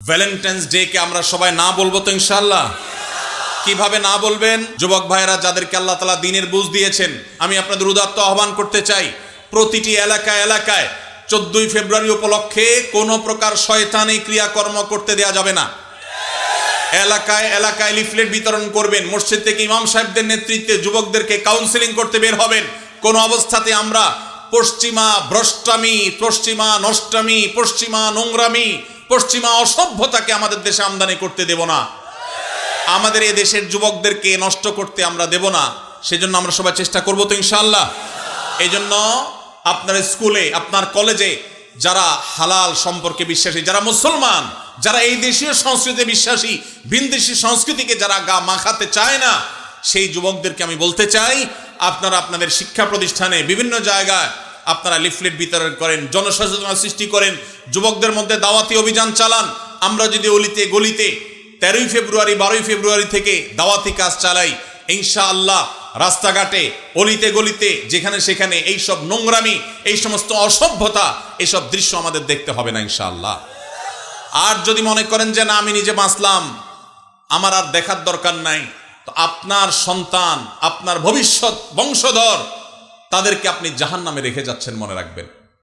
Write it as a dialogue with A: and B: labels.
A: Valentine's day কে আমরা সবাই না বলব তো ইনশাল্লাহ কীভাবে না বলবেন? যুবক ভাইয়েরা, যাদেরকে আল্লাহ তালা দিনের বুঝ দিয়েছেন, আমি আপনাদের উদাত্ত আহ্বান করতে চাই, প্রতিটি এলাকায় এলাকায় চোদ্দই ফেব্রুয়ারি উপলক্ষে কোনো প্রকার শয়তানি ক্রিয়াকর্ম করতে দেয়া যাবে না। এলাকায় এলাকায় লিফলেট বিতরণ করবেন, মসজিদ থেকে ইমাম সাহেবদের নেতৃত্বে যুবকদেরকে কাউন্সিলিং করতে বের হবেন। কোন অবস্থাতে আমরা পশ্চিমা ভ্রষ্টামি, পশ্চিমা নষ্টামি, পশ্চিমা নোংরামি পশ্চিমা অসভ্যতাকে আমাদের দেশে আমদানি করতে দেব না। আমাদের এই দেশের যুবকদেরকে নষ্ট করতে আমরা দেব না। সেজন্য আমরা সবাই চেষ্টা করব তো ইনশাল্লাহ এই জন্য আপনার স্কুলে, আপনার কলেজে যারা হালাল সম্পর্কে বিশ্বাসী, যারা মুসলমান, যারা এই দেশীয় সংস্কৃতিতে বিশ্বাসী, ভিনদেশী সংস্কৃতিকে যারা গা মাখাতে চায় না, সেই যুবকদেরকে আমি বলতে চাই, আপনারা আপনাদের শিক্ষা প্রতিষ্ঠানে বিভিন্ন জায়গায় আপনারা লিফলেট বিতরণ করেন, জনসচেতনতা সৃষ্টি করেন, যুবকদের মধ্যে দাওয়াতি অভিযান চালান। আমরা যদি অলিতে, গলিতে তেরোই ফেব্রুয়ারি, বারোই ফেব্রুয়ারি থেকে দাওয়াতি কাজ চালাই ইনশা আল্লাহ রাস্তাঘাটে, অলিতে, গলিতে, যেখানে সেখানে এই সব নোংরামি, এই সমস্ত অসভ্যতা এইসব দৃশ্য আমাদের দেখতে হবে না ইনশাআল্লাহ। আর যদি মনে করেন যে না, আমি নিজে বাঁচলাম, আমার আর দেখার দরকার নাই, তো আপনার সন্তান, আপনার ভবিষ্যৎ বংশধর তাদেরকে আপনি জাহান নামে রেখে যাচ্ছেন মনে রাখবেন।